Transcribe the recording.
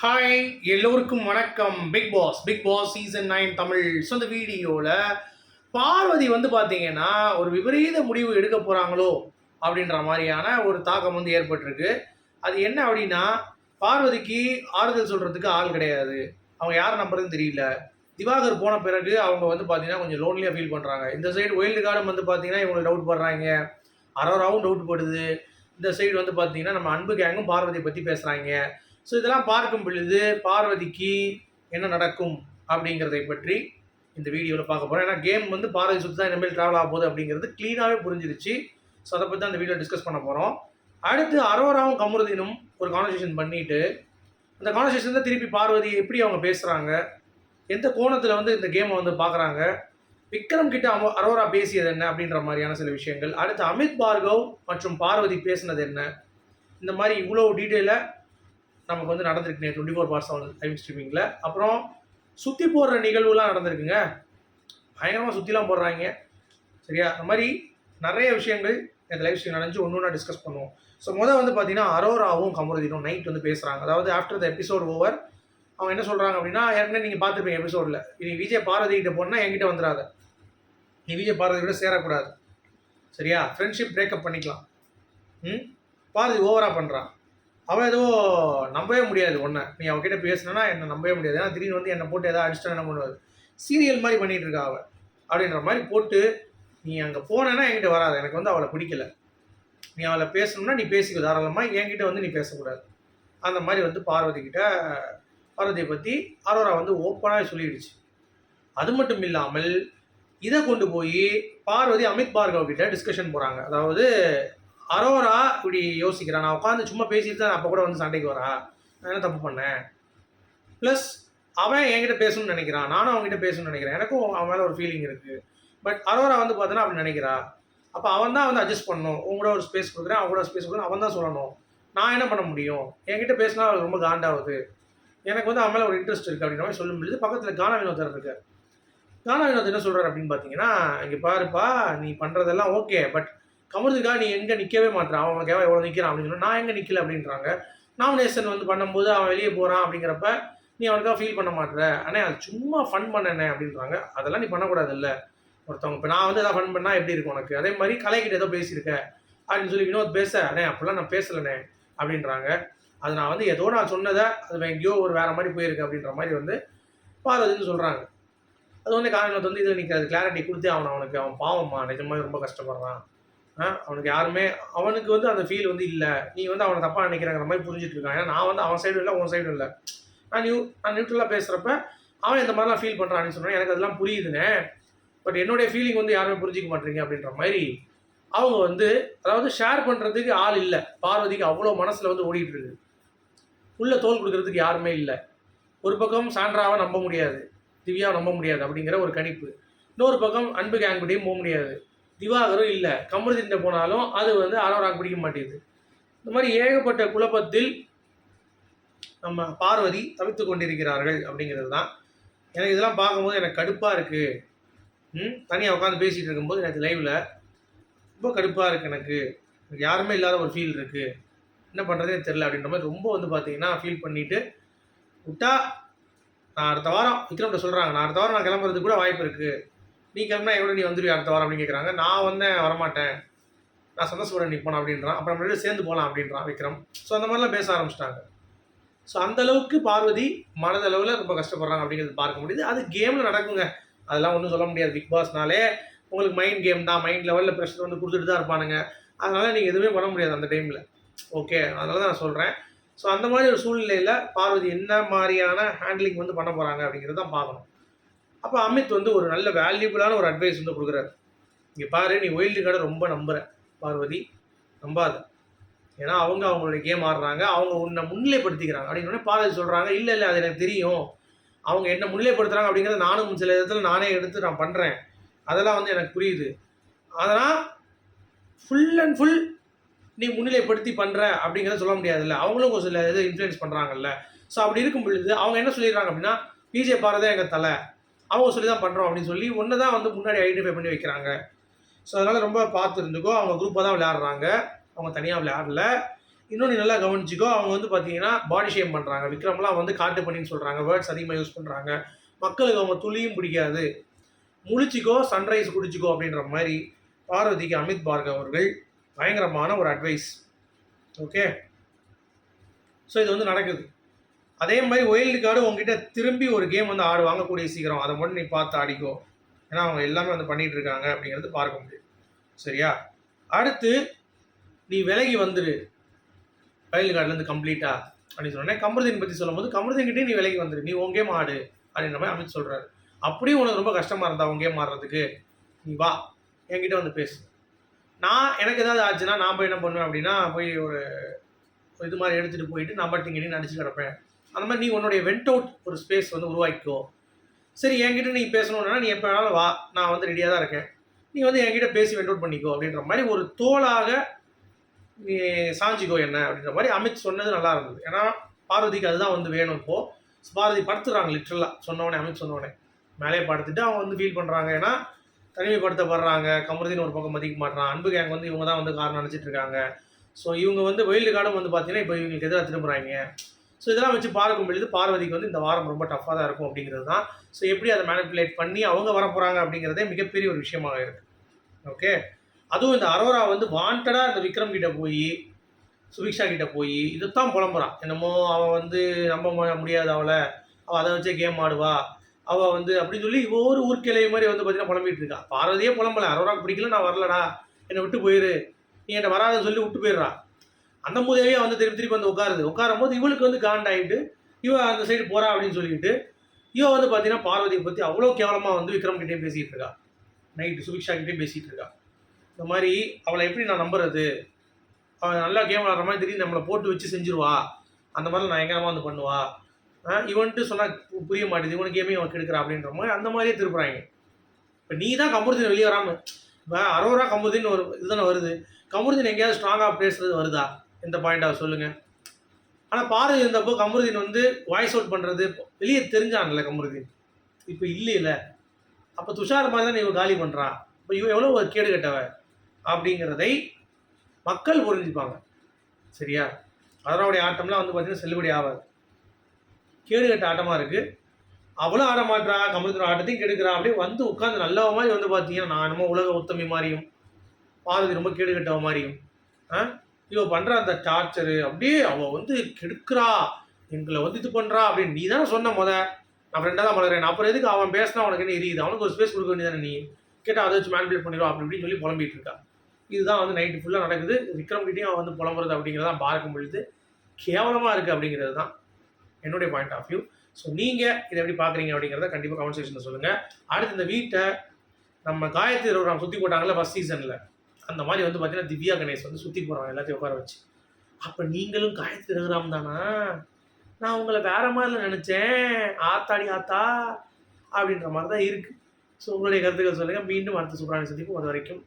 Hi எல்லோருக்கும் வணக்கம். Big boss big boss season nine Tamil so இந்த வீடியோவில் பார்வதி வந்து பார்த்தீங்கன்னா ஒரு விபரீத முடிவு எடுக்க போகிறாங்களோ அப்படின்ற மாதிரியான ஒரு தாக்கம் வந்து ஏற்பட்டிருக்கு. அது என்ன அப்படின்னா பார்வதிக்கு ஆறுதல் சொல்கிறதுக்கு ஆள் கிடையாது. அவங்க யாரை நம்புறதுன்னு தெரியல. திவாகர் போன பிறகு அவங்க வந்து பார்த்தீங்கன்னா கொஞ்சம் லோன்லியாக ஃபீல் பண்ணுறாங்க இந்த சைடு ஒயில்டு கார்டும் வந்து பார்த்தீங்கன்னா இவங்க டவுட் படுறாங்க. அரோராவும் டவுட் படுது. இந்த சைடு வந்து பார்த்தீங்கன்னா நம்ம அன்பு கேங்கும் பார்வதியை பற்றி பேசுகிறாங்க ஸோ இதெல்லாம் பார்க்கும் பொழுது பார்வதிக்கு என்ன நடக்கும் அப்படிங்கிறதை பற்றி இந்த வீடியோவில் பார்க்க போகிறோம் ஏன்னா கேம் வந்து பார்வதி சுற்றி தான் இனிமேல் ட்ராவல் ஆக போகுது அப்படிங்கிறது க்ளீனாகவே புரிஞ்சிருச்சு. ஸோ அதை பற்றி தான் இந்த வீடியோ டிஸ்கஸ் பண்ண போகிறோம் அடுத்து அரோராவும் கமருதீனும் ஒரு கான்வர்சேஷன் பண்ணிட்டு அந்த கான்வர்சேஷன் தான் திருப்பி பார்வதி எப்படி அவங்க பேசுகிறாங்க எந்த கோணத்தில் வந்து இந்த கேமை வந்து பார்க்குறாங்க விக்ரம் கிட்ட அவ அரோரா பேசியது என்ன அப்படின்ற மாதிரியான சில விஷயங்கள் அடுத்து அமித் பார்கவ் மற்றும் பார்வதி பேசினது என்ன இந்த மாதிரி இவ்வளோ டீட்டெயிலாக நமக்கு வந்து நடந்திருக்கு twenty four hours seven live ஸ்ட்ரீமிங்கில் அப்புறம் சுற்றி போடுற நிகழ்வுலாம் நடந்திருக்குங்க. பயங்கரமாக சுற்றிலாம் போடுறாங்க. சரியா? அந்த மாதிரி நிறைய விஷயங்கள் இந்த லைவ் ஸ்ட்ரீம் நடந்து ஒன்று ஒன்றா டிஸ்கஸ் பண்ணுவோம். ஸோ முதல் வந்து பார்த்தீங்கன்னா அரோராவும் கமருதீனும் நைட் வந்து பேசுகிறாங்க அதாவது ஆஃப்டர் த எபிசோட் ஓவர் அவங்க என்ன சொல்கிறாங்க அப்படின்னா ஏற்கனவே நீங்கள் பார்த்துருப்பீங்க எபிசோடில் நீ விஜய் பாரதி கிட்ட போனால் என்கிட்ட வந்துடாத நீ விஜய் பாரதி கூட சேரக்கூடாது. சரியா? ஃப்ரெண்ட்ஷிப் பிரேக்கப் பண்ணிக்கலாம். ம்? பாரதி ஓவராக பண்ணுறான் அவன் ஏதோ நம்பவே முடியாது ஒன்றை நீ அவகிட்ட பேசினா என்னை நம்பவே முடியாது. ஏன்னா திடீர்னு வந்து என்னை போட்டு எதாவது அடிச்சிட்டா என்ன பண்ணுவார்? சீரியல் மாதிரி பண்ணிகிட்டு இருக்கா அவள் அப்படின்ற மாதிரி போட்டு நீ அங்கே போனேன்னா என்கிட்ட வராது. எனக்கு வந்து அவளை பிடிக்கல. நீ அவளை பேசணும்னா நீ பேசிக்க. தாராளமாக என்கிட்ட வந்து நீ பேசக்கூடாது. அந்த மாதிரி வந்து பார்வதி கிட்ட பார்வதியை பற்றி அரோரா வந்து ஓப்பனாக சொல்லிடுச்சு. அது மட்டும் இல்லாமல் இதை கொண்டு போய் பார்வதி அமித் பார்கவ் கிட்ட டிஸ்கஷன் போகிறாங்க அதாவது அரோரா இப்படி யோசிக்கிறான் நான் உட்காந்து சும்மா பேசிட்டு தான் அப்போ கூட வந்து சண்டைக்கு வரா. நான் என்ன தப்பு பண்ணேன்? ப்ளஸ் அவன் என்கிட்ட பேசணும்னு நினைக்கிறான் நானும் அவன்கிட்ட பேசணும்னு நினைக்கிறேன். எனக்கும் அவன் மேலே ஒரு ஃபீலிங் இருக்குது பட் அரோரா வந்து பார்த்தோன்னா அப்படி நினைக்கிறா. அப்போ அவன் தான் வந்து அட்ஜஸ்ட் பண்ணணும். உங்களோட ஒரு ஸ்பேஸ் கொடுக்குறேன் அவங்களோட ஸ்பேஸ் கொடுக்குறேன் அவன் தான் சொல்லணும். நான் என்ன பண்ண முடியும்? என்கிட்ட பேசினா அவளுக்கு ரொம்ப காண்டாகுது எனக்கு வந்து அவன் மேலே ஒரு இன்ட்ரெஸ்ட் இருக்குது அப்படின்ற மாதிரி சொல்ல பொழுது பக்கத்தில் கானா வினோதர் இருக்கார். கானா வினோத் என்ன சொல்கிறார் அப்படின்னு பார்த்தீங்கன்னா இங்கே பாருப்பா நீ பண்ணுறதெல்லாம் ஓகே பட் கமருதுக்காக நீ எங்கே நிற்கவே மாட்டான் அவன் உனக்கு எவ்வளோ நிற்கிறான் அப்படின்னு நான் எங்கே நிற்கல அப்படின்றாங்க. நாமினேஷன் வந்து பண்ணும்போது அவன் வெளியே போகிறான் அப்படிங்கிறப்ப நீ அவனுக்காக ஃபீல் பண்ண மாட்டேற அண்ணே அது சும்மா ஃபன் பண்ணனே அப்படின்றாங்க. அதெல்லாம் நீ பண்ணக்கூடாது இல்லை ஒருத்தவங்க இப்போ நான் வந்து எதாவது ஃபன் பண்ணால் எப்படி இருக்கும் உனக்கு? அதே மாதிரி கலைக்கிட்ட ஏதோ பேசியிருக்க. அப்படின்னு சொல்லி வினோத் பேச அண்ணே அப்படிலாம் நான் பேசலண்ணே அப்படின்றாங்க. அது நான் வந்து ஏதோ நான் சொன்னதை அது எங்கேயோ ஒரு வேறு மாதிரி போயிருக்கு அப்படின்ற மாதிரி வந்து பார்வதின்னு சொல்கிறாங்க அது வந்து காரணத்தை வந்து இதில் அது கிளாரிட்டி கொடுத்தே அவன் அவனுக்கு. அவன் பாவம்மா நிஜமாக ரொம்ப கஷ்டப்படுறான். அவனுக்கு யாருமே அவனுக்கு வந்து அந்த ஃபீல் வந்து இல்லை. நீ வந்து அவனை தப்பாக நினைக்கிறாங்கிற மாதிரி புரிஞ்சுட்டு இருக்கான் ஏன்னா நான் வந்து அவன் சைடும் இல்லை உன் சைடும் இல்லை. நான் நியூ நான் நியூட்ரலாக பேசுகிறப்ப அவன் இந்த மாதிரிலாம் ஃபீல் பண்ணுறான்னு சொன்னான் எனக்கு அதெல்லாம் புரியுதுண்ணே பட் என்னுடைய ஃபீலிங் வந்து யாருமே புரிஞ்சிக்க மாட்டேங்க அப்படின்ற மாதிரி அவங்க வந்து அதாவது ஷேர் பண்ணுறதுக்கு ஆள் இல்லை. பார்வதிக்கு அவ்வளோ மனசில் வந்து ஓடிட்டு இருக்கு உள்ள தோல் கொடுக்கறதுக்கு யாருமே இல்லை. ஒரு பக்கம் சாண்ட்ராவை நம்ப முடியாது. திவ்யாவை நம்ப முடியாது அப்படிங்கிற ஒரு கணிப்பு. இன்னொரு பக்கம் அன்பு கேங்குடையும் போக முடியாது. திவாகரும் இல்லை கமருதின்ட்ட போனாலும் அது வந்து அரோராக்கு பிடிக்க மாட்டேங்குது. இந்த மாதிரி ஏகப்பட்ட குழப்பத்தில் நம்ம பார்வதி தவித்து கொண்டிருக்கிறார்கள் அப்படிங்கிறது தான். எனக்கு இதெல்லாம் பார்க்கும்போது எனக்கு கடுப்பாக இருக்குது ம் தனியாக உட்காந்து பேசிகிட்டு இருக்கும்போது எனக்கு லைவில் ரொம்ப கடுப்பாக இருக்குது எனக்கு. எனக்கு யாருமே இல்லாத ஒரு ஃபீல் இருக்குது என்ன பண்ணுறதே தெரில அப்படின்ற மாதிரி ரொம்ப வந்து பார்த்தீங்கன்னா ஃபீல் பண்ணிவிட்டு விட்டா நான் அடுத்த வாரம் விக்ரம்கிட்ட சொல்கிறாங்க நான் அடுத்த வாரம் நான் கிளம்புறதுக்கு கூட வாய்ப்பு இருக்குது நீ கிளம்புனா எவ்வளோ நீ வந்துடுவி அடுத்த வாரம் அப்படின்னு கேட்குறாங்க நான் வந்தேன் வரமாட்டேன். நான் சந்தோஷப்பட நிற்போம் அப்படின்றான். அப்புறம் முன்னாடி சேர்ந்து போகலாம் அப்படின்றான் விக்ரம். ஸோ அந்த மாதிரிலாம் பேச ஆரம்பிச்சிட்டாங்க. ஸோ அந்த அளவுக்கு பார்வதி மனதளவில் ரொம்ப கஷ்டப்படுறாங்க அப்படிங்கிறது பார்க்க முடியுது. அது கேமில் நடக்குங்க. அதெல்லாம் ஒன்றும் சொல்ல முடியாது. பிக் பாஸ்னாலே உங்களுக்கு மைண்ட் கேம் தான். மைண்ட் லெவலில் ப்ரெஷர் வந்து கொடுத்துட்டு தான் இருப்பானுங்க. அதனால் நீங்கள் எதுவுமே பண்ண முடியாது அந்த டைமில் ஓகே அதனால தான் நான் சொல்கிறேன் ஸோ அந்த மாதிரி ஒரு சூழ்நிலையில் பார்வதி என்ன மாதிரியான ஹேண்ட்லிங் வந்து பண்ண போகிறாங்க அப்படிங்கிறத தான் பார்க்கணும். அப்போ அமித் வந்து ஒரு நல்ல வேல்யூபிளான ஒரு அட்வைஸ் வந்து கொடுக்குறாரு. இங்கே பாரு நீ ஒயில்டு கார்டை ரொம்ப நம்புற பார்வதி. நம்பாத. ஏன்னா அவங்க அவங்களுடைய கேம் ஆடுறாங்க அவங்க உன்னை முன்னிலைப்படுத்திக்கிறாங்க. அப்படின்னு பார்வதி சொல்கிறாங்க இல்லை இல்லை அது எனக்கு தெரியும். அவங்க என்ன முன்னிலைப்படுத்துகிறாங்க அப்படிங்கிறத நானும் சில விதத்தில் நானே எடுத்து நான் பண்ணுறேன் அதெல்லாம் வந்து எனக்கு புரியுது. அதனால் ஃபுல் அண்ட் ஃபுல் நீ முன்னிலைப்படுத்தி பண்ணுற அப்படிங்கிறத சொல்ல முடியாதுல்ல. அவங்களும் ஒரு சில இது இன்ஃப்ளூயன்ஸ் பண்ணுறாங்கல்ல ஸோ அப்படி இருக்கும் பொழுது அவங்க என்ன சொல்லிடுறாங்க அப்படின்னா பிஜே பாரதே எங்கள் தலை. அவங்க சொல்லி தான் பண்ணுறோம் அப்படின்னு சொல்லி ஒன்று தான் வந்து முன்னாடி ஐடென்டிஃபை பண்ணி வைக்கிறாங்க. ஸோ அதனால் ரொம்ப பார்த்து இருந்துக்கோ அவங்க குரூப்பாக தான் விளையாடுறாங்க. அவங்க தனியாக விளையாடல. இன்னொன்று நல்லா கவனிச்சிக்கோ அவங்க வந்து பார்த்தீங்கன்னா பாடி ஷேம் பண்ணுறாங்க விக்ரம்லாம் வந்து காட்டு பண்ணின்னு சொல்கிறாங்க வேர்ட்ஸ் அதிகமாக யூஸ் பண்ணுறாங்க மக்களுக்கு அவங்க துளியும் பிடிக்காது. முழிச்சிக்கோ சன்ரைஸ் குடிச்சிக்கோ அப்படின்ற மாதிரி பார்வதிக்கு அமித் பார்கவ் அவர்கள் பயங்கரமான ஒரு அட்வைஸ் ஓகே ஸோ இது வந்து நடக்குது. அதே மாதிரி ஒயில்டு கார்டு உங்ககிட்ட திரும்பி ஒரு கேம் வந்து ஆடு வாங்கக்கூடிய சீக்கிரம். அதை மட்டும் நீ பார்த்து ஆடிக்கோ. ஏன்னா அவங்க எல்லாமே வந்து பண்ணிட்டு இருக்காங்க அப்படிங்கிறது பார்க்க முடியும் சரியா? அடுத்து நீ விலகி வந்துடு ஒயில்டு கார்டுலேருந்து கம்ப்ளீட்டா அப்படின்னு சொன்னேன் கமருதீன் பற்றி சொல்லும்போது கமருதீன்கிட்டே நீ விலகி வந்துடு நீ உன் கேம் ஆடு அப்படின்ற மாதிரி அமைச்சு சொல்கிறாரு அப்படியும் உனக்கு ரொம்ப கஷ்டமாக இருந்தா உன் கேம் ஆடுறதுக்கு. நீ வா. என்கிட்ட வந்து பேசு. நான் எனக்கு ஏதாவது ஆச்சுன்னா நான் போய் என்ன பண்ணுவேன் அப்படின்னா போய் ஒரு இது மாதிரி எடுத்துகிட்டு போயிட்டு நான் பட்டிங்க நடிச்சு கிடப்பேன். அந்த மாதிரி நீ உன்னுடைய வெண்ட் அவுட் ஒரு ஸ்பேஸ் வந்து உருவாக்கிக்கோ. சரி என்கிட்ட நீ பேசணுன்னா நீ எப்போ வேணாலும் வா நான் வந்து ரெடியாக தான் இருக்கேன். நீ வந்து என்கிட்ட பேசி வெண்ட் அவுட் பண்ணிக்கோ அப்படின்ற மாதிரி ஒரு தோளாக நீ சாஞ்சிக்கோ என்ன அப்படின்ற மாதிரி அமித் சொன்னது நல்லா இருந்தது. ஏன்னா பார்வதிக்கு அதுதான் வந்து வேணும் இப்போ. பாரதி படுத்துறாங்க லிட்ரலாக சொன்னவனே அமித் சொன்னவனே மேலே படுத்துட்டு அவங்க வந்து ஃபீல் பண்ணுறாங்க ஏன்னா தனிமைப்படுத்தப்படுறாங்க. கமருதீன் ஒரு பக்கம் மதிக்க மாட்டான் அன்பு கேங் வந்து இவங்க தான் வந்து காரணம் நினச்சிட்டு இருக்காங்க. ஸோ இவங்க வந்து வெயில்டு கார்டும் வந்து பார்த்தீங்கன்னா இப்போ இவங்களுக்கு எதிராக திரும்புகிறாங்க ஸோ இதெல்லாம் வச்சு பார்க்கும் பொழுது பார்வதிக்கு வந்து இந்த வாரம் ரொம்ப டஃப்பாக தான் இருக்கும் அப்படிங்கிறது தான். ஸோ எப்படி அதை மேனிப்புலேட் பண்ணி அவங்க வர போகிறாங்க அப்படிங்கிறதே மிகப்பெரிய ஒரு விஷயமாக இருக்குது ஓகே அதுவும் இந்த அரோரா வந்து வாண்டடாக இந்த விக்ரம் கிட்ட போய் சுபிக்ஷா கிட்ட போய் இதைத்தான் புலம்புறான். என்னமோ அவன் வந்து நம்ப முடியாது அவளை. அவள் அதை வச்சே கேம் ஆடுவா. அவள் வந்து அப்படின்னு சொல்லி ஒவ்வொரு ஊர்க்கிளைய மாதிரி வந்து பார்த்தீங்கன்னா புலம்பிட்டு இருக்கா. பார்வதியே புலம்பலை. அரோரா பிடிக்கல நான் வரலடா. என்னை விட்டு போயிரு. நீ என்கிட்ட வராதுன்னு சொல்லி விட்டு போயிடுறா. அந்த முதவே வந்து திருப்பி திருப்பி வந்து உட்காருது. உட்காரும் போது இவளுக்கு வந்து காண்டாயிட்டு இவ அந்த சைடு போறா அப்படின்னு சொல்லிட்டு இவ வந்து பார்த்தீங்கன்னா பார்வதியை பற்றி அவ்வளோ கேவலமாக வந்து விக்ரம் கிட்டே பேசிகிட்டு இருக்கா. நைட்டு சுபிக்ஷா கிட்டே பேசிகிட்டு இருக்கா. இந்த மாதிரி அவளை எப்படி நான் நம்புறது? அவன் நல்லா கேம் விளாட்ற மாதிரி தெரியும் நம்மளை போட்டு வச்சு செஞ்சிருவா. அந்த மாதிரி நான் எங்கேனமா வந்து பண்ணுவா. இவன்ட்டு சொன்னால் புரிய மாட்டேது இவனுக்கு கேமே அவன் கெடுக்கிறா அப்படின்ற மாதிரி அந்த மாதிரியே திருப்புறாங்க. இப்போ நீ தான் கமருதீன் வெளியே வராமல் இப்போ அரோரா கமருதீன் ஒரு இதுதானே வருது. கமருதீன் எங்கேயாவது ஸ்ட்ராங்காக பேசுறது வருதா? இந்த பாயிண்டாக சொல்லுங்கள் ஆனால் பாரதி இருந்தப்போ கமருதீன் வந்து வாய்ஸ் அவுட் பண்ணுறது வெளியே தெரிஞ்சான்ல கமருதீன். இப்போ இல்லையில. அப்போ துஷார் மாதிரி தான் இவன் காலி பண்ணுறான் இப்போ இவன் எவ்வளோ ஒரு கேடு கட்டவ? அப்படிங்கிறதை மக்கள் புரிஞ்சுப்பாங்க. சரியா? அதனுடைய ஆட்டம்லாம் வந்து பார்த்தீங்கன்னா செல்லுபடி ஆகாது. கேடு கட்ட ஆட்டமாக இருக்குது அவ்வளோ ஆட மாட்றா கமருதீன் ஆட்டத்தையும் கெடுக்கிறான் அப்படியே வந்து உட்காந்து நல்லவ மாதிரி வந்து பார்த்தீங்கன்னா நான் என்னமோ உலக உத்தமி மாதிரியும் பாரதி ரொம்ப கேடு கட்டவ மாதிரியும் ஆ? இவ பண்ற அந்த டார்ச்சரு அப்படியே அவ வந்து கெடுக்கிறா எங்களை வந்து இது பண்றா அப்படின்னு நீ தானே சொன்ன முத. நான் ஃப்ரெண்டாக தான் வளர்கிறேன் அப்புறம் எதுக்கு அவன் பேசினா உனக்கு என்ன எரியுது? அவனுக்கு ஒரு ஸ்பேஸ் கொடுக்க வேண்டியதானே நீ? கேட்டால் அதை வச்சு மேனிபுலேட் பண்ணிடுவா அப்படி இப்படின்னு சொல்லி புலம்பிட்டு இருக்கா. இதுதான் வந்து நைட்டு ஃபுல்லாக நடக்குது. விக்ரம் கிட்டேயும் அவன் வந்து புலம்புறது அப்படிங்கிறத பார்க்கும் பொழுது கேவலமாக இருக்குது அப்படிங்கிறது தான் என்னுடைய பாயிண்ட் ஆஃப் வியூ ஸோ நீங்கள் இதை எப்படி பார்க்குறீங்க அப்படிங்கிறத கண்டிப்பாக கமெண்ட் சொல்லுங்கள் அடுத்து இந்த வீட்டை நம்ம காயத்ரி சுற்றி போட்டாங்கல்ல ஃபஸ்ட் சீசனில் அந்த மாதிரி வந்து பார்த்தீங்கன்னா திவ்யா கணேஷ் வந்து சுற்றி போகிறாங்க எல்லாத்தையும் உட்கார வச்சு. அப்போ நீங்களும் காயத்ரி ரகுராம் தானா? நான் உங்களை வேற மாதிரில நினச்சேன். ஆத்தாடி ஆத்தா அப்படின்ற மாதிரி தான் இருக்குது ஸோ உங்களுடைய கருத்துக்கள் சொல்லுங்கள் மீண்டும் அடுத்த சூப்பரான சந்திப்பு. அது வரைக்கும்